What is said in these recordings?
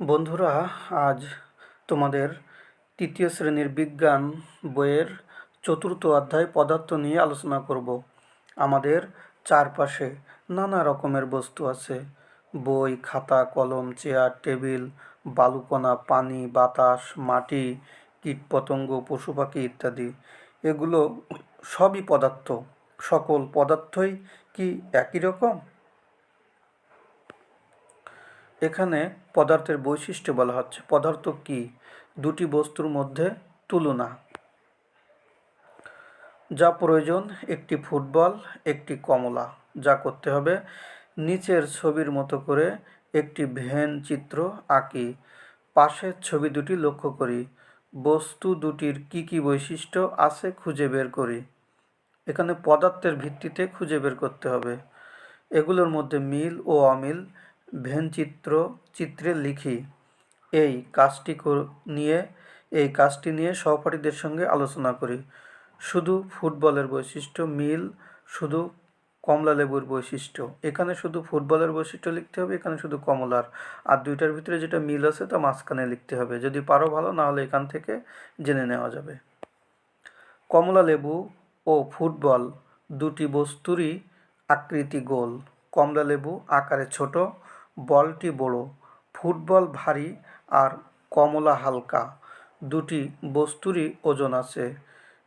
বন্ধুরা, আজ তোমাদের তৃতীয় শ্রেণির বিজ্ঞান বইয়ের চতুর্থ অধ্যায় পদার্থ নিয়ে আলোচনা করব। আমাদের চারপাশে নানা রকমের বস্তু আছে। বই, খাতা, কলম, চেয়ার, টেবিল, বালুকণা, পানি, বাতাস, মাটি, কীটপতঙ্গ, পশু পাখি ইত্যাদি। এগুলো সবই পদার্থ। সকল পদার্থই কি একই রকম? এখানে পদার্থের বৈশিষ্ট্য বলা হচ্ছে। পদার্থ কি? দুটি বস্তুর মধ্যে তুলনা। যা প্রয়োজন, একটি ফুটবল, একটি কমলা। যা করতে হবে, নিচের ছবির মতো করে একটি ভ্যান চিত্র আঁকি। পাশের ছবি দুটি লক্ষ্য করি। বস্তু দুটির কি কি বৈশিষ্ট্য আছে খুঁজে বের করি। এখানে পদার্থের ভিত্তিতে খুঁজে বের করতে হবে। এগুলোর মধ্যে মিল ও অমিল ভেনচিত্র চিত্রে লিখি। এই কাজটি নিয়ে, এই কাজটি নিয়ে সহপাঠীদের সঙ্গে আলোচনা করি। শুধু ফুটবলের বৈশিষ্ট্য, মিল, শুধু কমলা লেবুর বৈশিষ্ট্য। এখানে শুধু ফুটবলের বৈশিষ্ট্য লিখতে হবে, এখানে শুধু কমলার। আর দুইটার ভিতরে যেটা মিল আছে তা মাঝখানে লিখতে হবে। যদি পারো ভালো না হলে এখান থেকে জেনে নেওয়া যাবে। কমলা লেবু ও ফুটবল দুটি বস্তুরই আকৃতি গোল। কমলা লেবু আকারে ছোট বলটি বড়, ফুটবল ভারী আর কমলা হালকা। দুটি বস্তুরই ওজন আছে।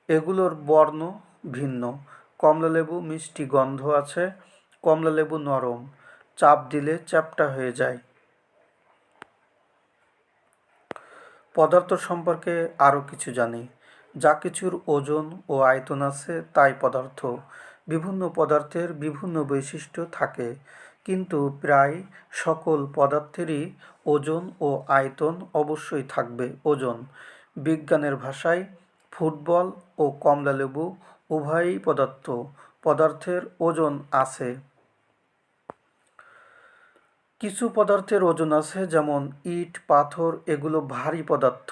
এগুলোর বর্ণ ভিন্ন। কমলালেবু মিষ্টি গন্ধ আছে, কমলালেবু নরম। চাপ দিলে চ্যাপটা হয়ে যায়। পদার্থ সম্পর্কে আরও কিছু জানি। যা কিছুর ওজন ও আয়তন আছে, তাই পদার্থ। বিভিন্ন পদার্থের বিভিন্ন বৈশিষ্ট্য থাকে। কিন্তু প্রায় সকল পদার্থেরই ওজন ও আয়তন অবশ্যই থাকবে ওজন। বিজ্ঞানের ভাষায় ফুটবল ও কমলালেবু উভয়ই পদার্থ, পদার্থের ওজন আছে। কিছু পদার্থের ওজন আছে যেমন ইট, পাথর, এগুলো ভারী পদার্থ।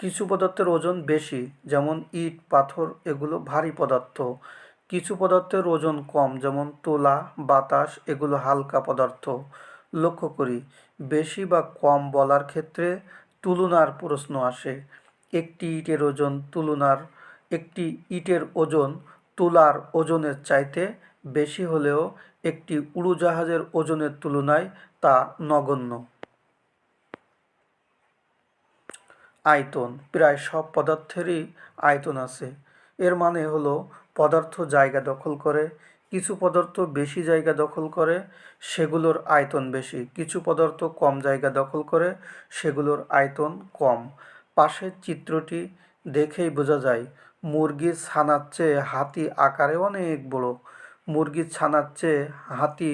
কিছু পদার্থের ওজন বেশি, যেমন ইট, পাথর, এগুলো ভারী পদার্থ। কিছু পদার্থের ওজন কম, যেমন তোলা, বাতাস, এগুলো হালকা পদার্থ। লক্ষ্য করি, বেশি বা কম বলার ক্ষেত্রে তুলনার প্রশ্ন আসে। একটি ইটের ওজন তুলনার, একটি ইটের ওজন তুলার ওজনের চাইতে বেশি হলেও একটি উড়োজাহাজের ওজনের তুলনায় তা নগণ্য। আয়তন, প্রায় সব পদার্থেরই আয়তন আছে। এর মানে হলো পদার্থ জায়গা দখল করে, কিছু পদার্থ বেশি জায়গা দখল করে, সেগুলোর আয়তন বেশি। কিছু পদার্থ কম জায়গা দখল করে, সেগুলোর আয়তন কম। পাশের চিত্রটি দেখেই বোঝা যায়, মুরগির ছানার চেয়ে হাতি আকারে অনেক বড়। মুরগির ছানার চেয়ে হাতি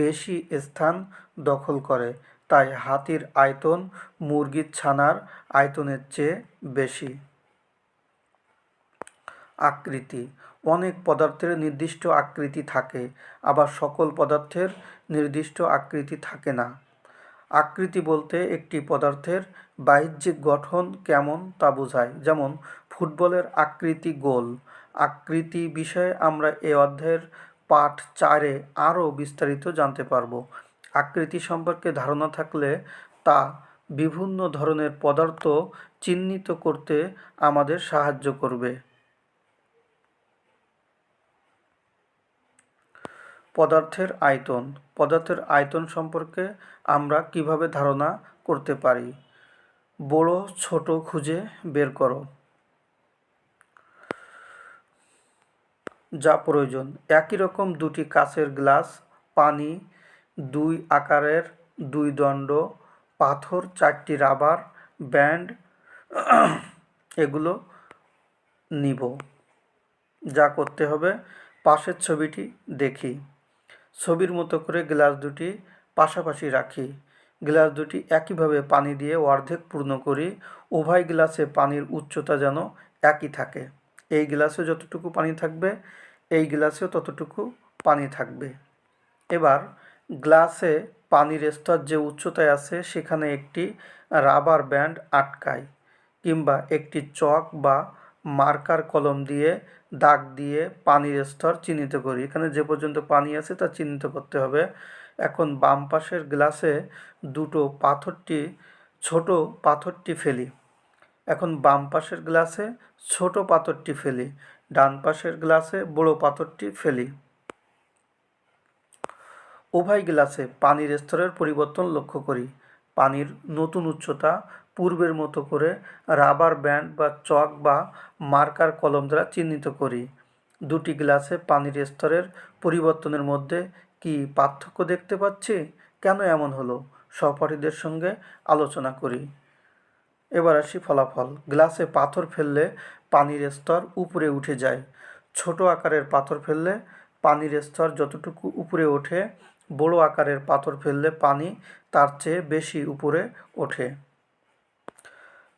বেশি স্থান দখল করে, তাই হাতির আয়তন মুরগির ছানার আয়তনের চেয়ে বেশি। আকৃতি অনেক পদার্থের নির্দিষ্ট আকৃতি থাকে, আবার সকল পদার্থের নির্দিষ্ট আকৃতি থাকে না। আকৃতি বলতে একটি পদার্থের বাহ্যিক গঠন কেমন তা বোঝায়, যেমন ফুটবলের আকৃতি গোল। আকৃতি বিষয়ে আমরা এ অধ্যায়ের পাঠ চারে আরও বিস্তারিত জানতে পারব। আকৃতি সম্পর্কে ধারণা থাকলে তা বিভিন্ন ধরনের পদার্থ চিহ্নিত করতে আমাদের সাহায্য করবে। পদার্থের আয়তন। পদার্থের আয়তন সম্পর্কে আমরা কীভাবে ধারণা করতে পারি? বড়, ছোট খুঁজে বের করো। যা প্রয়োজন। একই রকম দুটি কাচের গ্লাস, পানি, দুই আকারের দুই দণ্ড, পাথর, চারটি রাবার, ব্যান্ড, এগুলো নিব। যা করতে হবে, পাশের ছবিটি দেখি। ছবির মতো করে গ্লাস দুটি পাশাপাশি রাখি। গ্লাস দুটি একইভাবে পানি দিয়ে অর্ধেক পূর্ণ করি, উভয় গ্লাসে পানির উচ্চতা যেন একই থাকে। এই গ্লাসে যতটুকু পানি থাকবে, এই গ্লাসেও ততটুকু পানি থাকবে। এবার গ্লাসে পানির স্তর যে উচ্চতায় আছে, সেখানে একটি রাবার ব্যান্ড আটকায় কিংবা একটি চক বা মার্কার কলম দিয়ে, দাগ দিয়ে পানির স্তর চিহ্নিত করি। এখানে যে পর্যন্ত পানি আছে তা চিহ্নিত করতে হবে। এখন বাম পাশের গ্লাসে দুটো পাথরটি, ছোট পাথরটি ফেলি। এখন বাম পাশের গ্লাসে ছোট পাথরটি ফেলি। ডান পাশের গ্লাসে বড় পাথরটি ফেলি। উভয় গ্লাসে পানির স্তরের পরিবর্তন লক্ষ্য করি। পানির নতুন উচ্চতা পূর্বের মতো করে রাবার ব্যান্ড বা চক বা মার্কার কলম দ্বারা চিহ্নিত করি। দুটি গ্লাসে পানির স্তরের পরিবর্তনের মধ্যে কি পার্থক্য দেখতে পাচ্ছি? কেন এমন হলো? সহপাঠীদের সঙ্গে আলোচনা করি। এবার আসি ফলাফল। গ্লাসে পাথর ফেললে পানির স্তর উপরে উঠে যায়। ছোট আকারের পাথর ফেললে পানির স্তর যতটুকু উপরে ওঠে, বড় আকারের পাথর ফেললে পানি তার চেয়ে বেশি উপরে ওঠে।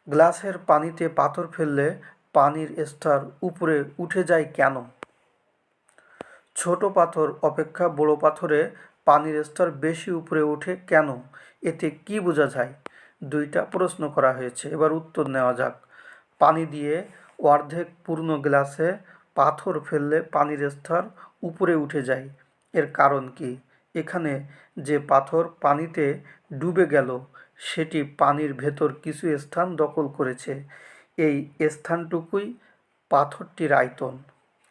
গ্লাসের পানিতে পাথর ফেললে পানির স্তর উপরে উঠে যায় কেন? ছোট পাথর অপেক্ষা বড় পাথরে পানির স্তর বেশি উপরে ওঠে কেন? এতে কি বোঝা যায়? দুইটা প্রশ্ন করা হয়েছে। এবার উত্তর নেওয়া যাক। পানি দিয়ে অর্ধেক পূর্ণ গ্লাসে পাথর ফেললে পানির স্তর উপরে উঠে যায়। এর কারণ কি? এখানে যে পাথর পানিতে ডুবে গেল সেটি পানির ভেতর কিছু স্থান দখল করেছে। এই স্থানটুকুই পাথরটির আয়তন।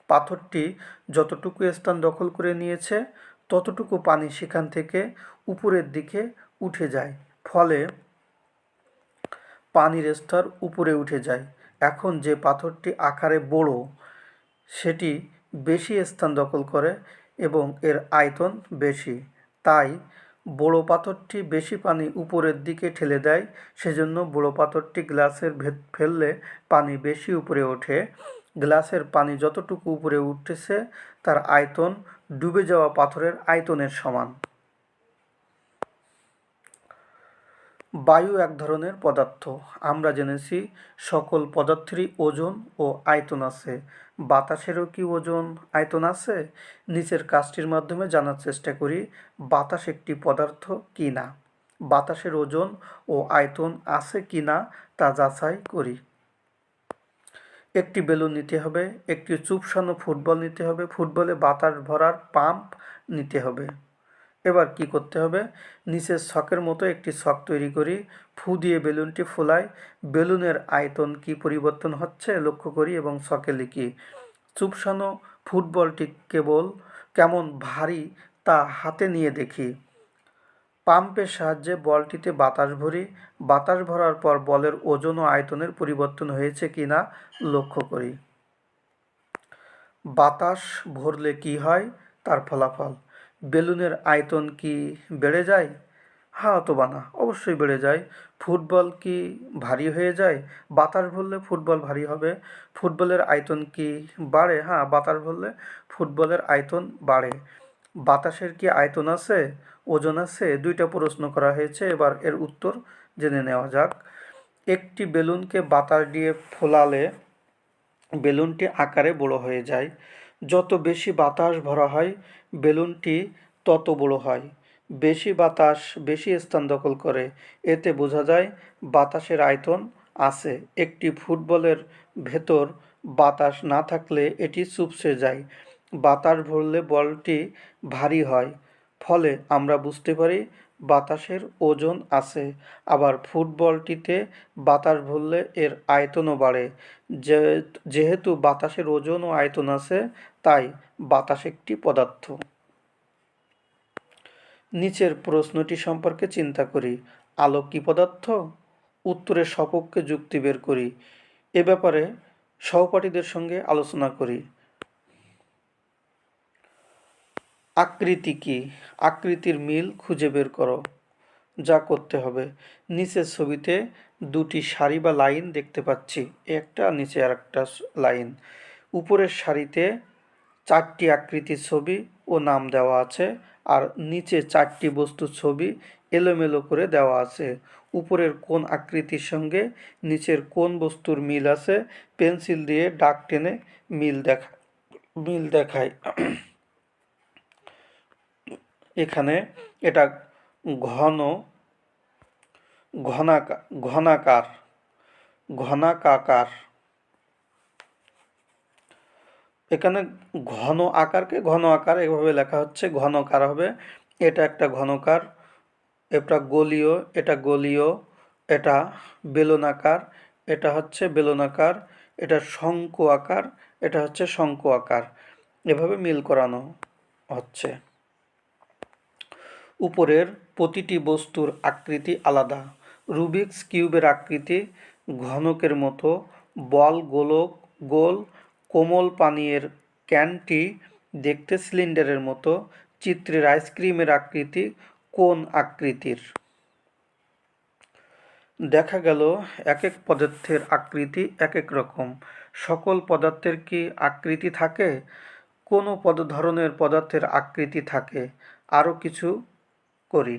পাথরটি যতটুকু স্থান দখল করে নিয়েছে, ততটুকু পানি সেখান থেকে উপরের দিকে উঠে যায়, ফলে পানির স্তর উপরে উঠে যায়। এখন যে পাথরটি আকারে বড়, সেটি বেশি স্থান দখল করে এবং এর আয়তন বেশি। তাই বড় পাথরটি বেশি পানি উপরের দিকে ঠেলে দেয়, সেজন্য বড়ো পাথরটি গ্লাসের ভেদ ফেললে পানি বেশি উপরে ওঠে। গ্লাসের পানি যতটুকু উপরে উঠতেছে তার আয়তন ডুবে যাওয়া পাথরের আয়তনের সমান। বায়ু এক ধরনের পদার্থ। আমরা জেনেছি সকল পদার্থেরই ওজন ও আয়তন আছে। বাতাসেরও কি ওজন, আয়তন আছে? নিচের কাজটির মাধ্যমে জানার চেষ্টা করি, বাতাস একটি পদার্থ কি না? বাতাসের ওজন ও আয়তন আছে কি না তা যাচাই করি। একটি বেলুন নিতে হবে, একটি চুপসানো ফুটবল নিতে হবে, ফুটবলে বাতাস ভরার পাম্প নিতে হবে। এবার কি করতে হবে? নিচের ছকের মতো একটি ছক তৈরি করি, ফু দিয়ে বেলুনটি ফোলাই, বেলুনের আয়তন কি পরিবর্তন হচ্ছে লক্ষ্য করি এবং ছকে লিখি। চুপসানো ফুটবলটি কেবল কেমন ভারী তা হাতে নিয়ে দেখি। পাম্পের সাহায্যে বলটিতে বাতাস ভরি, বাতাস ভরার পর বলের ওজন ও আয়তনের পরিবর্তন হয়েছে কি না লক্ষ্য করি। বাতাস ভরলে কি হয়? তার ফলাফল। বেলুনের আয়তন কি বেড়ে যায়? হ্যাঁ অথবা না। অবশ্যই বেড়ে যায়। ফুটবল কি ভারী হয়ে যায়? বাতাস ভরলে ফুটবল ভারী হবে। ফুটবলের আয়তন কি বাড়ে? হ্যাঁ বাতাস ভরলে ফুটবলের আয়তন বাড়ে। বাতাসের কি আয়তন আছে? ওজন আছে? দুইটা প্রশ্ন করা হয়েছে। এবার এর উত্তর জেনে নেওয়া যাক। একটি বেলুনকে বাতাস দিয়ে ফোলালে বেলুনটি আকারে বড় হয়ে যায়। যত বেশি বাতাস ভরা হয়, বেলুনটি তত বড় হয়। বেশি বাতাস বেশি স্থান দখল করে। এতে বোঝা যায় বাতাসের আয়তন আছে। একটি ফুটবলের ভেতর বাতাস না থাকলে এটি চুপসে যায়। বাতাস ভরলে বলটি ভারী হয়। ফলে আমরা বুঝতে পারি বাতাসের ওজন আছে। আবার ফুটবলটিতে বাতাস ভরলে এর আয়তনও বাড়ে। যেহেতু বাতাসের ওজন ও আয়তন আছে তাই বাতাস একটি পদার্থ। নিচের প্রশ্নটি সম্পর্কে চিন্তা করি। আলো কি পদার্থ? উত্তরের সপক্ষে যুক্তি বের করি। এ ব্যাপারে সহপাঠীদের সঙ্গে আলোচনা করি। আকৃতি কি? আকৃতির মিল খুঁজে বের করো। যা করতে হবে। নিচের ছবিতে দুটি সারি বা লাইন দেখতে পাচ্ছি। একটা নিচে আর একটা লাইন। উপরের সারিতে চারটি আকৃতির ছবি ও নাম দেওয়া আছে আর নিচে চারটি বস্তুর ছবি এলোমেলো করে দেওয়া আছে। উপরের কোন আকৃতির সঙ্গে নিচের কোন বস্তুর মিল আছে পেন্সিল দিয়ে ডাক টেনে মিল দেখা, মিল দেখায়। এখানে এটা ঘন ঘনাকার ঘনাকার, ঘনাকাকার এখানে ঘন আকারকে ঘন আকার এভাবে লেখা হচ্ছে, ঘন ঘনকার হবে। এটা একটা ঘনকার এটা গোলীয় এটা গোলীয়, এটা বেলনাকার, এটা হচ্ছে বেলনাকার, এটা শঙ্কু আকার, এটা হচ্ছে শঙ্কু আকার। এভাবে মিল করানো হচ্ছে। উপরের প্রতিটি বস্তুর আকৃতি আলাদা। রুবিক্স কিউবের আকৃতি ঘনকের মতো, বল গোলক, গোল কোমল পানীয়ের ক্যানটি দেখতে সিলিন্ডারের মতো, চিত্রের আইসক্রিমের আকৃতি, কোন আকৃতির? দেখা গেল এক এক পদার্থের আকৃতি এক এক রকম। সকল পদার্থের কি আকৃতি থাকে? কোনো পদ, ধরনের পদার্থের আকৃতি থাকে। আরও কিছু করি।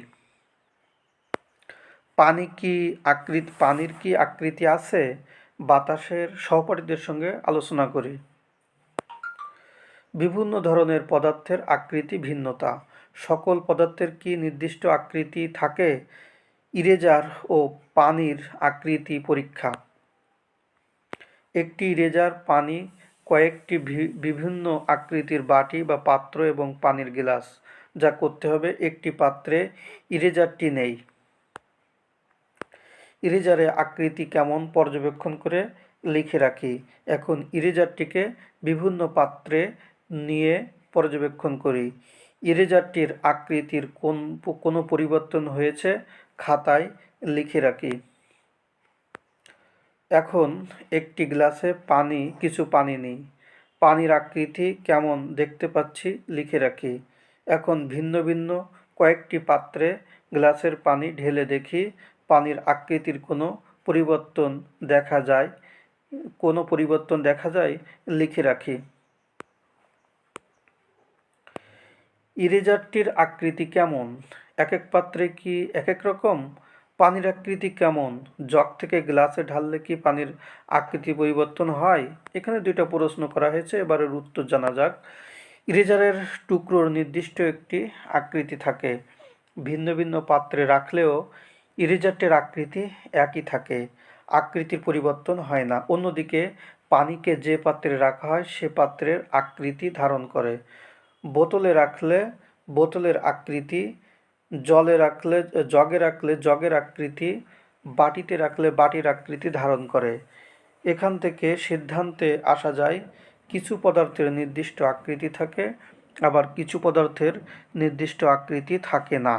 পানি কি আকৃতি পানির কি আকৃতি আছে? বাতাসের সহপাঠীদের সঙ্গে আলোচনা করি। বিভিন্ন ধরনের পদার্থের আকৃতি ভিন্নতা। সকল পদার্থের কি নির্দিষ্ট আকৃতি থাকে? ইরেজার ও পানির আকৃতি পরীক্ষা। একটি ইরেজার পানি কয়েকটি বিভিন্ন আকৃতির বাটি বা পাত্র এবং পানির গ্লাস। যা করতে হবে একটি পাত্রে ইরেজারটি নেই। ইরেজারে আকৃতি কেমন পর্যবেক্ষণ করে লিখে রাখি। এখন ইরেজারটিকে বিভিন্ন পাত্রে নিয়ে পর্যবেক্ষণ করি। ইরেজারটির আকৃতির কোন কোনো পরিবর্তন হয়েছে খাতায় লিখে রাখি। এখন একটি গ্লাসে পানি, কিছু পানি নেই। পানির আকৃতি কেমন দেখতে পাচ্ছি লিখে রাখি। এখন ভিন্ন ভিন্ন কয়েকটি পাত্রে গ্লাসের পানি ঢেলে দেখি পানির আকৃতির কোনো পরিবর্তন দেখা যায়, কোনো পরিবর্তন দেখা যায়, লিখে রাখি। ইরেজারটির আকৃতি কেমন? এক এক পাত্রে কি এক এক রকম? পানির আকৃতি কেমন? জগ থেকে গ্লাসে ঢাললে কি পানির আকৃতি পরিবর্তন হয়? এখানে দুইটা প্রশ্ন করা হয়েছে, এবারের উত্তর জানা যাক। ইরেজারের টুকরোর নির্দিষ্ট একটি আকৃতি থাকে। ভিন্ন ভিন্ন পাত্রে রাখলেও ইরেজারটির আকৃতি একই থাকে, আকৃতির পরিবর্তন হয় না। অন্যদিকে, পানিকে যে পাত্রে রাখা হয়, সে পাত্রের আকৃতি ধারণ করে। বোতলে রাখলে বোতলের আকৃতি, জলে রাখলে, জগে রাখলে জগের আকৃতি, বাটিতে রাখলে বাটির আকৃতি ধারণ করে। এখান থেকে সিদ্ধান্তে আসা যায়, কিছু পদার্থের নির্দিষ্ট আকৃতি থাকে, আবার কিছু পদার্থের নির্দিষ্ট আকৃতি থাকে না।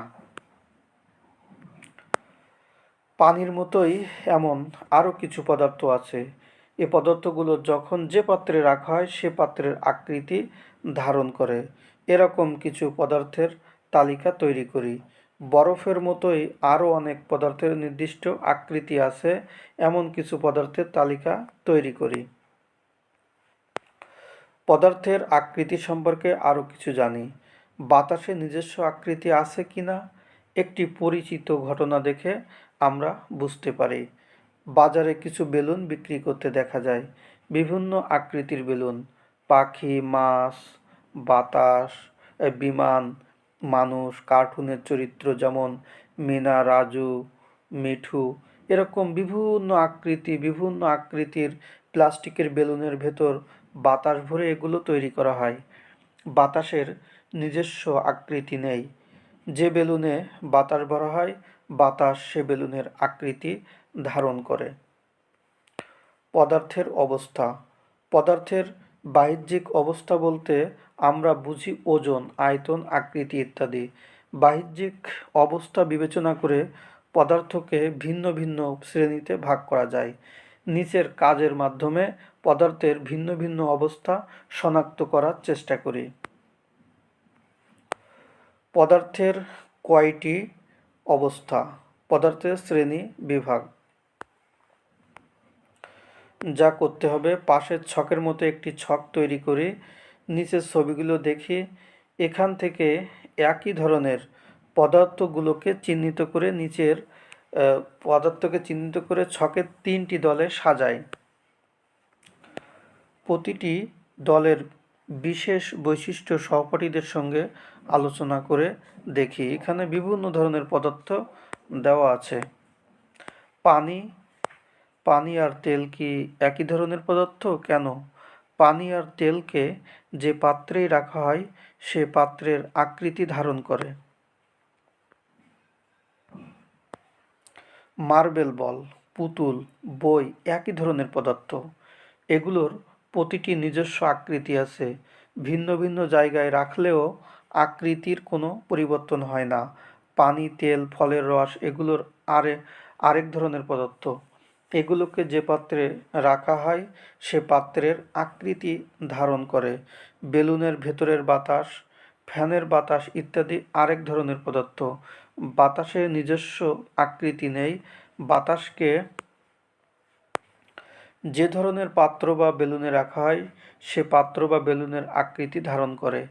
পানির মতোই এমন আরও কিছু পদার্থ আছে। এ পদার্থগুলো যখন যে পাত্রে রাখা হয়, সে পাত্রের আকৃতি ধারণ করে। এরকম কিছু পদার্থের তালিকা তৈরি করি। বরফের মতোই আরও অনেক পদার্থের নির্দিষ্ট আকৃতি আছে, এমন কিছু পদার্থের তালিকা তৈরি করি। পদার্থের আকৃতি সম্পর্কে আরও কিছু জানি। বাতাসে নিজস্ব আকৃতি আছে কি না একটি পরিচিত ঘটনা দেখে আমরা বুঝতে পারি। বাজারে কিছু বেলুন বিক্রি করতে দেখা যায়। বিভিন্ন আকৃতির বেলুন, পাখি, মাছ, বাতাস বিমান, মানুষ, কার্টুনের চরিত্র যেমন মিনা, রাজু, মিঠু, এরকম বিভিন্ন আকৃতি, বিভিন্ন আকৃতির প্লাস্টিকের বেলুনের ভেতর বাতাস ভরে এগুলো তৈরি করা হয়। বাতাসের নিজস্ব আকৃতি নেই। যে বেলুনে বাতাস ভরা হয়, বাতাস সে বেলুনের আকৃতি ধারণ করে। পদার্থের অবস্থা। পদার্থের বাহ্যিক অবস্থা বলতে আমরা বুঝি ওজন, আয়তন, আকৃতি ইত্যাদি। বাহ্যিক অবস্থা বিবেচনা করে পদার্থকে ভিন্ন ভিন্ন শ্রেণীতে ভাগ করা যায়। নিচের কাজের মাধ্যমে পদার্থের ভিন্ন ভিন্ন অবস্থা শনাক্ত করার চেষ্টা করি। পদার্থের কয়টি অবস্থা? পদার্থের শ্রেণি বিভাগ। যা করতে হবে, পাশের ছকের মতো একটি ছক তৈরি করে নিচের ছবিগুলো দেখি এখান থেকে একই ধরনের পদার্থগুলোকে চিহ্নিত করে নিচের পদার্থকে চিহ্নিত করে ছকের তিনটি দলে সাজায়। প্রতিটি দলের বিশেষ বৈশিষ্ট্য সহপাঠীদের সঙ্গে আলোচনা করে দেখি। এখানে বিভিন্ন ধরনের পদার্থ দেওয়া আছে। পানি পানি আর তেল কি একই ধরনের পদার্থ? কেন? পানি আর তেলকে যে পাত্রেই রাখা হয়, সে পাত্রের আকৃতি ধারণ করে। মার্বেল বল, পুতুল, বই একই ধরনের পদার্থ। এগুলোর প্রতিটি নিজস্ব আকৃতি আছে। ভিন্ন ভিন্ন জায়গায় রাখলেও আকৃতির কোনো পরিবর্তন হয় না। পানি, তেল, ফলের রস এগুলোর আরে, আরেক ধরনের পদার্থ। এগুলোকে যে পাত্রে রাখা হয়, সে পাত্রের আকৃতি ধারণ করে। বেলুনের ভেতরের বাতাস, ফ্যানের বাতাস ইত্যাদি আরেক ধরনের পদার্থ। বাতাসের নিজস্ব আকৃতি নেই। বাতাসকে যে ধরনের পাত্র বা বেলুনে রাখা হয়, সে পাত্র বা বেলুনের আকৃতি ধারণ করে।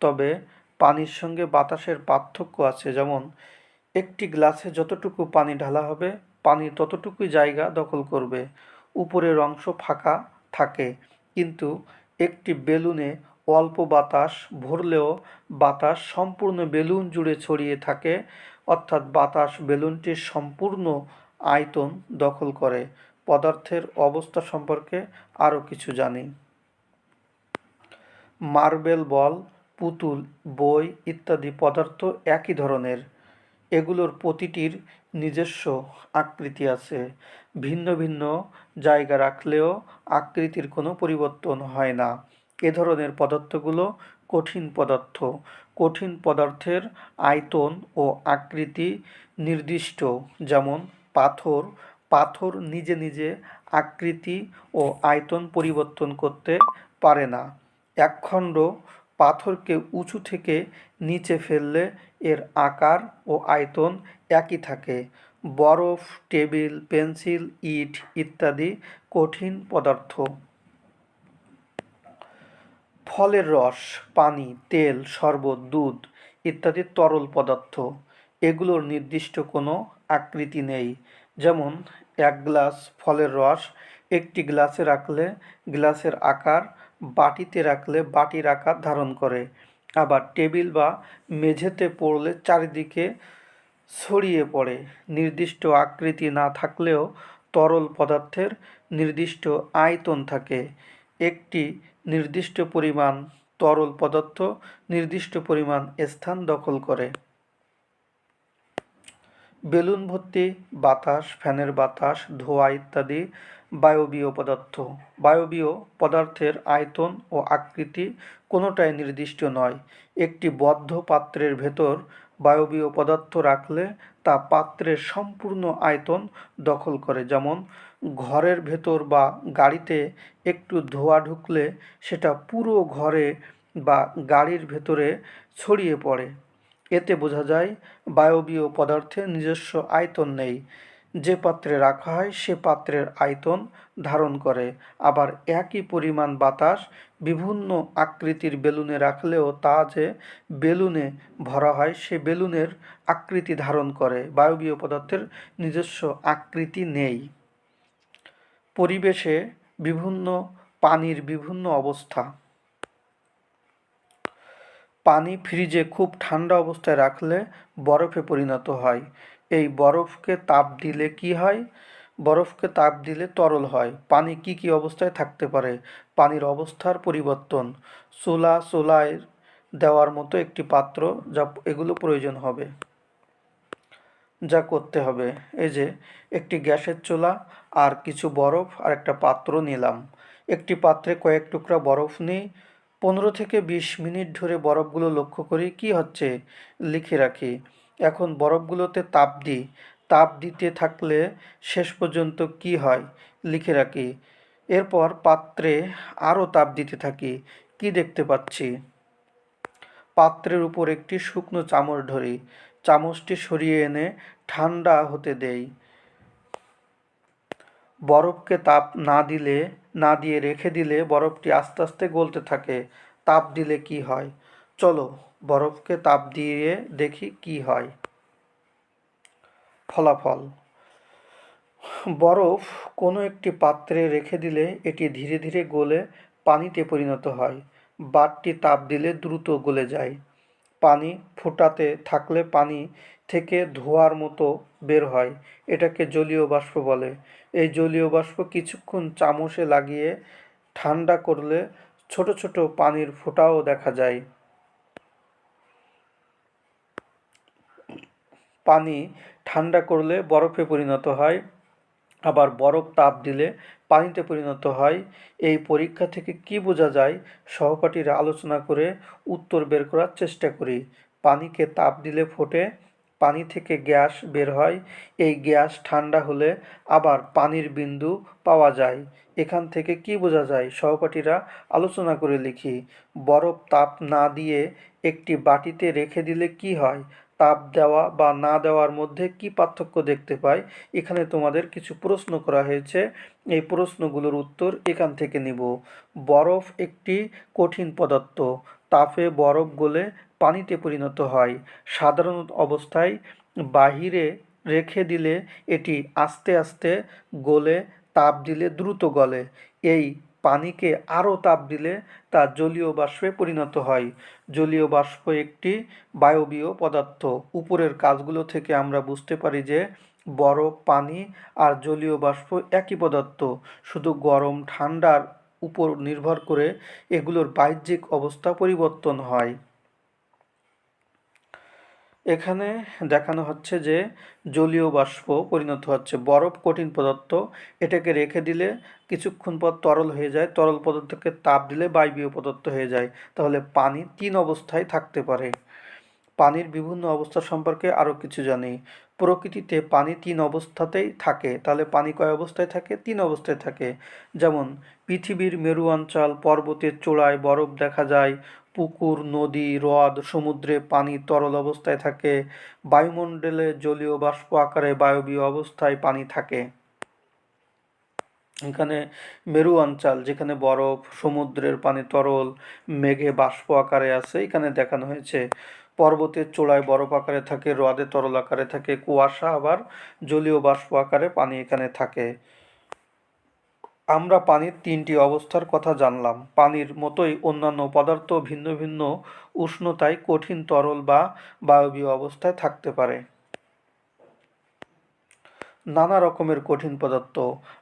তবে পানির সঙ্গে বাতাসের পার্থক্য আছে, যেমন একটি গ্লাসে যতটুকু পানি ঢালা হবে, পানি ততটুকুই জায়গা দখল করবে। উপরের অংশ ফাঁকা থাকে, কিন্তু একটি বেলুনে অল্প বাতাস ভরলেও বাতাস সম্পূর্ণ বেলুন জুড়ে ছড়িয়ে থাকে, অর্থাৎ বাতাস বেলুনটির সম্পূর্ণ আয়তন দখল করে। পদার্থের অবস্থা সম্পর্কে আরও কিছু জানি। মার্বেল বল, পুতুল, বই ইত্যাদি পদার্থ একই ধরনের। এগুলোর প্রতিটির নিজস্ব আকৃতি আছে। ভিন্ন ভিন্ন জায়গা রাখলেও আকৃতির কোনো পরিবর্তন হয় না। এ ধরনের পদার্থগুলো কঠিন পদার্থ। কঠিন পদার্থের আয়তন ও আকৃতি নির্দিষ্ট, যেমন পাথর পাথর নিজে নিজে আকৃতি ও আয়তন পরিবর্তন করতে পারে না। একখণ্ড পাথরকে উঁচু থেকে নিচে ফেললে এর আকার ও আয়তন একই থাকে। বরফ, টেবিল, পেন্সিল, ইট ইত্যাদি কঠিন পদার্থ। ফলের রস, পানি, তেল, শরবত, দুধ ইত্যাদি তরল পদার্থ। এগুলোর নির্দিষ্ট কোনো আকৃতি নেই। যেমন, এক গ্লাস ফলের রস, একটি গ্লাসে রাখলে গ্লাসের আকার, বাটিতে রাখলে বাটির আকার ধারণ করে। আবার টেবিল বা মেঝেতে পড়লে চারিদিকে ছড়িয়ে পড়ে। নির্দিষ্ট আকৃতি না থাকলেও তরল পদার্থের নির্দিষ্ট আয়তন থাকে। একটি নির্দিষ্ট পরিমাণ তরল পদার্থ নির্দিষ্ট পরিমাণ স্থান দখল করে। বেলুন ভর্তি বাতাস, ফ্যানের বাতাস, ধোঁয়া ইত্যাদি বায়বীয় পদার্থ। বায়বীয় পদার্থের আয়তন ও আকৃতি কোনোটাই নির্দিষ্ট নয়। একটি বদ্ধ পাত্রের ভেতর বায়বীয় পদার্থ রাখলে তা পাত্রের সম্পূর্ণ আয়তন দখল করে। যেমন, ঘরের ভেতর বা গাড়িতে একটু ধোয়া ঢুকলে সেটা পুরো ঘরে বা গাড়ির ভেতরে ছড়িয়ে পড়ে। এতে বোঝা যায় বায়বীয় পদার্থের নিজস্ব আয়তন নেই। যে পাত্রে রাখা হয়, সে পাত্রের আয়তন ধারণ করে। আবার একই পরিমাণ বাতাস বিভিন্ন আকৃতির বেলুনে রাখলেও তা যে বেলুনে ভরা হয়, সে বেলুনের আকৃতি ধারণ করে। বায়বীয় পদার্থের নিজস্ব আকৃতি নেই। পরিবেশে বিভিন্ন পানির বিভিন্ন অবস্থা। পানি ফ্রিজে খুব ঠান্ডা অবস্থায় রাখলে বরফে পরিণত হয়। এই বরফকে তাপ দিলে কি হয়? বরফকে তাপ দিলে তরল হয়। পানি কি কি অবস্থায় থাকতে পারে? পানির অবস্থার পরিবর্তন। চোলা, চোলায় দেওয়ার মতো একটি পাত্র যা এগুলো প্রয়োজন হবে। যা করতে হবে। এই যে, একটি গ্যাসের চুলা আর কিছু বরফ আর একটা পাত্র নিলাম। একটি পাত্রে কয়েক টুকরা বরফ নিই। পনেরো থেকে বিশ মিনিট ধরে বরফগুলো লক্ষ্য করি, কি হচ্ছে? লিখে রাখি। এখন বরফগুলোতে তাপ দিই। তাপ দিতে থাকলে শেষ পর্যন্ত কি হয়? লিখে রাখি। এরপর পাত্রে আরও তাপ দিতে থাকি। কি দেখতে পাচ্ছি? পাত্রের উপর একটি শুকনো চামচ ধরি। চামচটি সরিয়ে এনে ঠান্ডা হতে দেই। বরফকে তাপ না দিলে না দিয়ে রেখে দিলে বরফটি আস্তে আস্তে গলতে থাকে। তাপ দিলে কি হয়? চলো, বরফকে তাপ দিয়ে দেখি কি হয়। ফলাফল। বরফ কোনো একটি পাত্রে রেখে দিলে এটি ধীরে ধীরে গলে পানিতে পরিণত হয়। বাটটি তাপ দিলে দ্রুত গলে যায়। পানি ফোটাতে থাকলে পানি থেকে ধোঁয়ার মতো বের হয়, এটাকে জলীয় বাষ্প বলে। এই জলীয় বাষ্প কিছুক্ষণ চামচে লাগিয়ে ঠান্ডা করলে ছোট ছোট পানির ফোঁটাও দেখা যায়। পানি ঠান্ডা করলে বরফে পরিণত হয়, আবার বরফ তাপ দিলে পানিতে পরিণত হয়। এই পরীক্ষা থেকে কি বোঝা যায়? সহপাঠীরা আলোচনা করে উত্তর বের করার চেষ্টা করি। পানিকে তাপ দিলে ফোটে পানি থেকে গ্যাস বের হয়। এই গ্যাস ঠান্ডা হলে আবার পানির বিন্দু পাওয়া যায়। এখান থেকে কি বোঝা যায়? সহপাঠীরা আলোচনা করে লিখি। বরফ তাপ না দিয়ে একটি বাটিতে রেখে দিলে কি হয়? তাপ দেওয়া বা না দেওয়ার মধ্যে কি পার্থক্য দেখতে পাই? এখানে তোমাদের কিছু প্রশ্ন করা হয়েছে। এই প্রশ্নগুলোর উত্তর এখান থেকে নিব। বরফ একটি কঠিন পদার্থ। তাপে বরফ গলে পানিতে পরিণত হয়। সাধারণ অবস্থায় বাহিরে রেখে দিলে এটি আস্তে আস্তে গলে, তাপ দিলে দ্রুত গলে। এই পানিকে আরও তাপ দিলে তা জলীয় বাষ্পে পরিণত হয়। জলীয় বাষ্প একটি বায়বীয় পদার্থ। উপরের কাজগুলো থেকে আমরা বুঝতে পারি যে বরফ, পানি আর জলীয় বাষ্প একই পদার্থ। শুধু গরম, ঠান্ডার উপর নির্ভর করে এগুলোর বাহ্যিক অবস্থা পরিবর্তন হয়। এখানে দেখানো হচ্ছে যে জলীয় বাষ্প পরিণত হচ্ছে। বরফ কঠিন পদার্থ, এটাকে রেখে দিলে কিছুক্ষণ পর তরল হয়ে যায়। তরল পদার্থকে তাপ দিলে বায়বীয় পদার্থ হয়ে যায়। তাহলে পানি তিন অবস্থায় থাকতে পারে। পানির বিভিন্ন অবস্থা সম্পর্কে আরও কিছু জানি। প্রকৃতিতে পানি তিন অবস্থাতেই থাকে। তাহলে পানি কয় অবস্থায় থাকে? তিন অবস্থায় থাকে। যেমন পৃথিবীর মেরু অঞ্চল, পর্বতের চূড়ায় বরফ দেখা যায়, পুকুর, নদী, হ্রদ, সমুদ্রে পানি তরল অবস্থায় থাকে, বায়ুমণ্ডলে জলীয় বাষ্প আকারে বায়বীয় অবস্থায় পানি থাকে। এখানে মেরু অঞ্চল, যেখানে বরফ, সমুদ্রের পানি তরল, মেঘে বাষ্প আকারে আছে, এখানে দেখানো হয়েছে। পর্বতের চূড়ায় বরফ আকারে থাকে, হ্রদে তরল আকারে থাকে, কুয়াশা আবার জলীয় বাষ্প আকারে পানি এখানে থাকে। আমরা পানির তিনটি অবস্থার কথা জানলাম। পানির মতোই অন্যান্য পদার্থ ভিন্ন ভিন্ন উষ্ণতায় কঠিন, তরল বা বায়বীয় অবস্থায় থাকতে পারে। নানা রকমের কঠিন পদার্থ।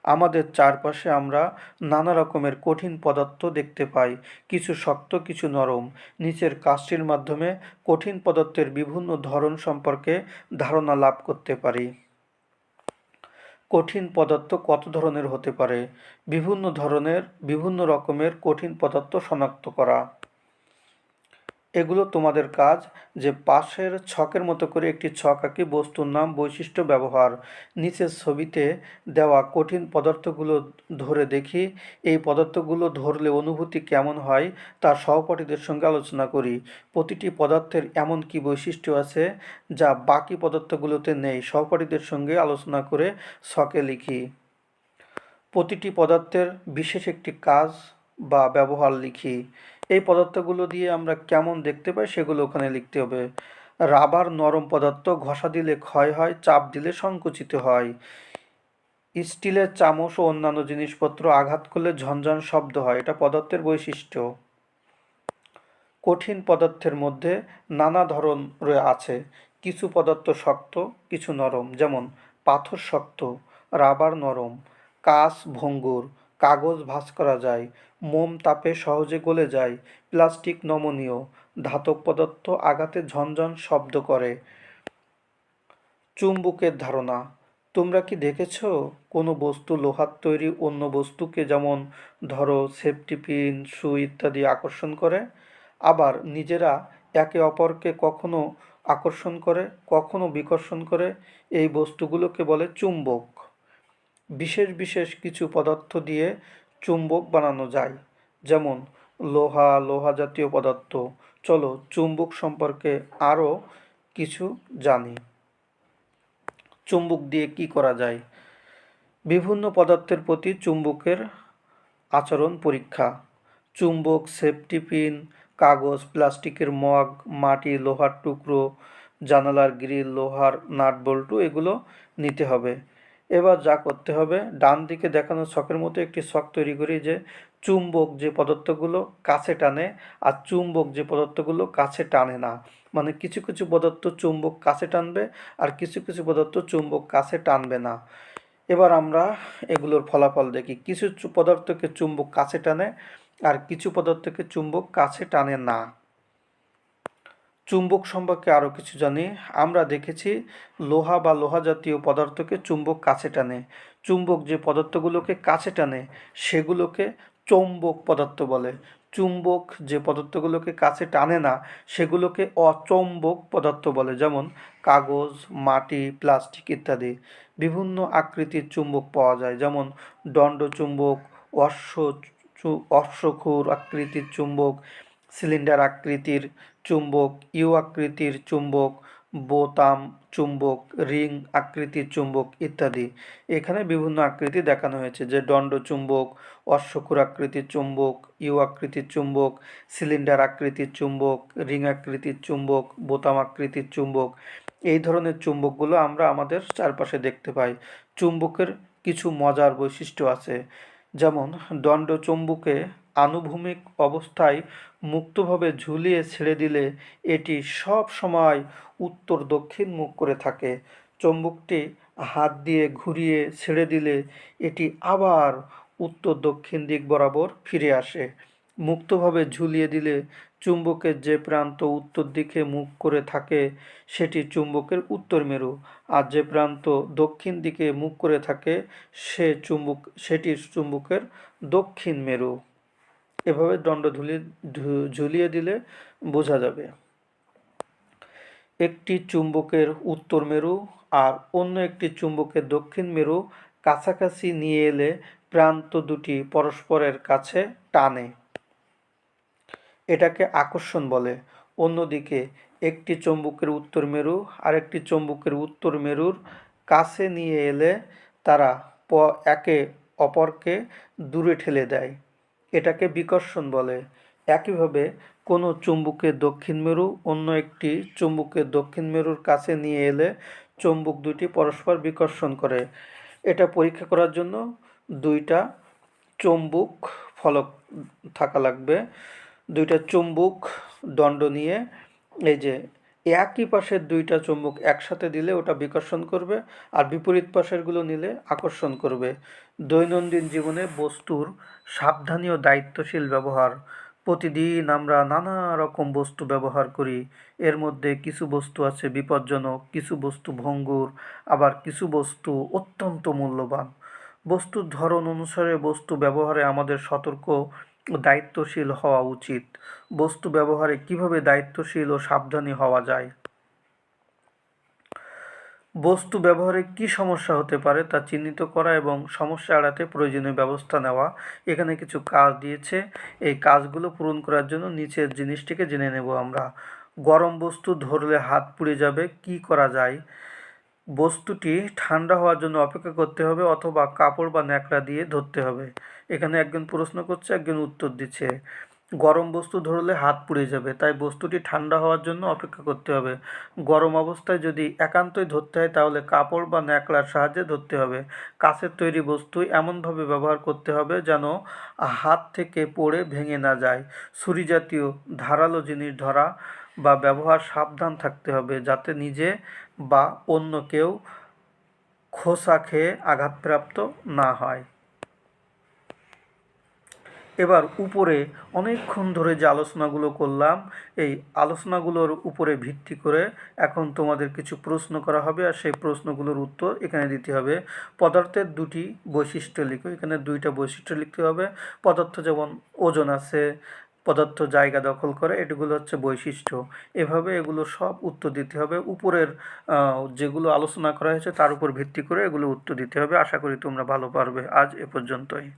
আমাদের চারপাশে আমরা নানা রকমের কঠিন পদার্থ দেখতে পাই। কিছু শক্ত, কিছু নরম। নিচের কাজটির মাধ্যমে কঠিন পদার্থের বিভিন্ন ধরন সম্পর্কে ধারণা লাভ করতে পারি। কঠিন পদার্থ কত ধরনের হতে পারে? বিভিন্ন ধরনের বিভিন্ন রকমের কঠিন পদার্থ শনাক্ত করা। এগুলো তোমাদের কাজ যে পাশের ছকের মতো করে একটি ছক আঁকি বস্তুর নাম, বৈশিষ্ট্য, ব্যবহার। নিচের ছবিতে দেওয়া কঠিন পদার্থগুলো ধরে দেখি। এই পদার্থগুলো ধরলে অনুভূতি কেমন হয় তার সহপাঠীদের সঙ্গে আলোচনা করি। প্রতিটি পদার্থের এমন কি বৈশিষ্ট্য আছে যা বাকি পদার্থগুলোতে নেই সহপাঠীদের সঙ্গে আলোচনা করে ছকে লিখি। প্রতিটি পদার্থের বিশেষ একটি কাজ বা ব্যবহার লিখি। এই পদার্থগুলো দিয়ে আমরা কেমন দেখতে পাই সেগুলো ওখানে লিখতে হবে। রাবার নরম পদার্থ ঘষা দিলে ক্ষয় হয়, চাপ দিলে সংকুচিত হয়। স্টিলের চামচ ও অন্যান্য জিনিসপত্র আঘাত করলে ঝনঝন শব্দ হয়, এটা পদার্থের বৈশিষ্ট্য। কঠিন পদার্থের মধ্যে নানা ধরন আছে, কিছু পদার্থ শক্ত, কিছু নরম, যেমন পাথর শক্ত, রাবার নরম, কাঁচ, ভঙ্গুর কাগজ ভাঁজ করা যায়, মোম তাপে সহজে গলে যায়, প্লাস্টিক নমনীয়, ধাতব পদার্থ আঘাতে ঝনঝন শব্দ করে। চুম্বকের ধারণা, তোমরা কি দেখেছ? কোনো বস্তু লোহার তৈরি, অন্য বস্তুকে যেমন ধরো, সেফটি পিন সুই ইত্যাদি আকর্ষণ করে? আবার, নিজেরা একে অপরকে কখনো আকর্ষণ করে, কখনো বিকর্ষণ করে, এই বস্তুগুলোকে বলে চুম্বক। বিশেষ বিশেষ কিছু পদার্থ দিয়ে চুম্বক বানানো যায়। যেমন লোহা লোহা জাতীয় পদার্থ। চলো চুম্বক সম্পর্কে আরও কিছু জানি। চুম্বক দিয়ে কি করা যায়? বিভিন্ন পদার্থের প্রতি চুম্বকের আচরণ পরীক্ষা। চুম্বক, সেফটি পিন, কাগজ, প্লাস্টিকের মগ, মাটি, লোহার টুকরো, জানালার গ্রিল, লোহার নাট বল্টু এগুলো নিতে হবে। এবার যা করতে হবে, ডান দিকে দেখানো ছকের মতো একটি ছক তৈরি করি যে চুম্বক যে পদার্থগুলো কাছে টানে আর চুম্বক যে পদার্থগুলো কাছে টানে না। মানে কিছু কিছু পদার্থ চুম্বক কাছে টানবে আর কিছু কিছু পদার্থ চুম্বক কাছে টানবে না। এবার আমরা এগুলোর ফলাফল দেখি। কিছু পদার্থকে চুম্বক কাছে টানে আর কিছু পদার্থকে চুম্বক কাছে টানে না। চুম্বক সম্পর্কে আরও কিছু জানি। আমরা দেখেছি লোহা বা লোহা জাতীয় পদার্থকে চুম্বক কাছে টানে। চুম্বক যে পদার্থগুলোকে কাছে টানে, সেগুলোকে চৌম্বক পদার্থ বলে। চুম্বক যে পদার্থগুলোকে কাছে টানে না, সেগুলোকে অচৌম্বক পদার্থ বলে, যেমন কাগজ, মাটি, প্লাস্টিক ইত্যাদি। বিভিন্ন আকৃতির চুম্বক পাওয়া যায়, যেমন দণ্ড চুম্বক অশ্ব অশ্বক্ষুর আকৃতির চুম্বক সিলিন্ডার আকৃতির চুম্বক, ইউ আকৃতির চুম্বক, বোতাম চুম্বক, রিং আকৃতির চুম্বক ইত্যাদি। এখানে বিভিন্ন আকৃতি দেখানো হয়েছে, যে দণ্ড চুম্বক অশ্বক্ষুর আকৃতির চুম্বক, ইউ আকৃতির চুম্বক, সিলিন্ডার আকৃতির চুম্বক, রিং আকৃতির চুম্বক, বোতাম আকৃতির চুম্বক। এই ধরনের চুম্বকগুলো আমরা আমাদের চারপাশে দেখতে পাই। চুম্বকের কিছু মজার বৈশিষ্ট্য আছে, যেমন দণ্ড চুম্বকে আনুভূমিক অবস্থায় মুক্তভাবে ঝুলিয়ে ছেড়ে দিলে এটি সব সময় উত্তর দক্ষিণ মুখ করে থাকে। চুম্বকটি হাত দিয়ে ঘুরিয়ে ছেড়ে দিলে এটি আবার উত্তর দক্ষিণ দিক বরাবর ফিরে আসে। মুক্তভাবে ঝুলিয়ে দিলে চুম্বকের যে প্রান্ত উত্তর দিকে মুখ করে থাকে, সেটি চুম্বকের উত্তর মেরু। আর যে প্রান্ত দক্ষিণ দিকে মুখ করে থাকে, সে চুম্বক সেটি চুম্বকের দক্ষিণ মেরু। এভাবে দণ্ড ঝুলিয়ে ঝুলিয়ে দিলে বোঝা যাবে। একটি চুম্বকের উত্তর মেরু আর অন্য একটি চুম্বকের দক্ষিণ মেরু কাছাকাছি নিয়ে এলে প্রান্ত দুটি পরস্পরের কাছে টানে। এটাকে আকর্ষণ বলে। অন্যদিকে একটি চুম্বকের উত্তর মেরু আর একটি চুম্বকের উত্তর মেরুর কাছে নিয়ে এলে তারা একে অপরকে দূরে ঠেলে দেয়। এটাকে বিকর্ষণ বলে। একইভাবে কোনো চুম্বকের দক্ষিণ মেরু, অন্য একটি চুম্বকের দক্ষিণ মেরুর কাছে নিয়ে এলে চুম্বক দুটি পরস্পর বিকর্ষণ করে। এটা পরীক্ষা করার জন্য দুইটা চুম্বুক ফলক থাকা লাগবে। দুইটা চুম্বুক দণ্ড নিয়ে এই যে একই পাশের দুইটা চুম্বক একসাথে দিলে ওটা বিকর্ষণ করবে আর বিপরীত পাশেরগুলো নিলে আকর্ষণ করবে। দৈনন্দিন জীবনে বস্তুর সাবধানী ও দায়িত্বশীল ব্যবহার। প্রতিদিন আমরা নানা রকম বস্তু ব্যবহার করি। এর মধ্যে কিছু বস্তু আছে বিপজ্জনক, কিছু বস্তু ভঙ্গুর, আবার কিছু বস্তু অত্যন্ত মূল্যবান। বস্তুর ধরন অনুসারে বস্তু ব্যবহারে আমাদের সতর্ক দায়িত্বশীল হওয়া উচিত। বস্তু ব্যবহারে কীভাবে দায়িত্বশীল ও সাবধানী হওয়া যায়? বস্তু ব্যবহারে কি সমস্যা হতে পারে তা চিহ্নিত করা এবং সমস্যা এড়াতে প্রয়োজনীয় ব্যবস্থা নেওয়া। এখানে কিছু কাজ দিয়েছে। এই কাজগুলো পূরণ করার জন্য নিচের জিনিসটিকে জেনে নেব আমরা। গরম বস্তু ধরলে হাত পুড়ে যাবে। কি করা যায়? বস্তুটি ঠান্ডা হওয়ার জন্য অপেক্ষা করতে হবে অথবা কাপড় বা ন্যাকড়া দিয়ে ধরতে হবে। এখানে একজন প্রশ্ন করছে, একজন উত্তর দিচ্ছে। গরম বস্তু ধরলে হাত পুড়ে যাবে, তাই বস্তুটি ঠান্ডা হওয়ার জন্য অপেক্ষা করতে হবে। গরম অবস্থায় যদি একান্তই ধরতে হয়, তাহলে কাপড় বা ন্যাকড়ার সাহায্যে ধরতে হবে। কাঁচের তৈরি বস্তু এমনভাবে ব্যবহার করতে হবে যেন হাত থেকে পড়ে ভেঙে না যায়। ছুরি জাতীয় ধারালো জিনিস ধরা বা ব্যবহার সাবধান থাকতে হবে, যাতে নিজে বা অন্য কেউ খোসা খেয়ে আঘাতপ্রাপ্ত না হয়। এবার উপরে অনেকক্ষণ ধরে যে আলোচনাগুলো করলাম, এই আলোচনাগুলোর উপরে ভিত্তি করে এখন তোমাদের কিছু প্রশ্ন করা হবে আর সেই প্রশ্নগুলোর উত্তর এখানে দিতে হবে। পদার্থের দুটি বৈশিষ্ট্য লিখো। এখানে দুইটা বৈশিষ্ট্য লিখতে হবে। পদার্থ যেমন ওজন আছে, পদার্থ জায়গা দখল করে, এগুলো হচ্ছে বৈশিষ্ট্য। এভাবে এগুলো সব উত্তর দিতে হবে। উপরের যেগুলো আলোচনা করা হয়েছে তার উপর ভিত্তি করে এগুলো উত্তর দিতে হবে। আশা করি তোমরা ভালো পারবে আজ এ পর্যন্তই।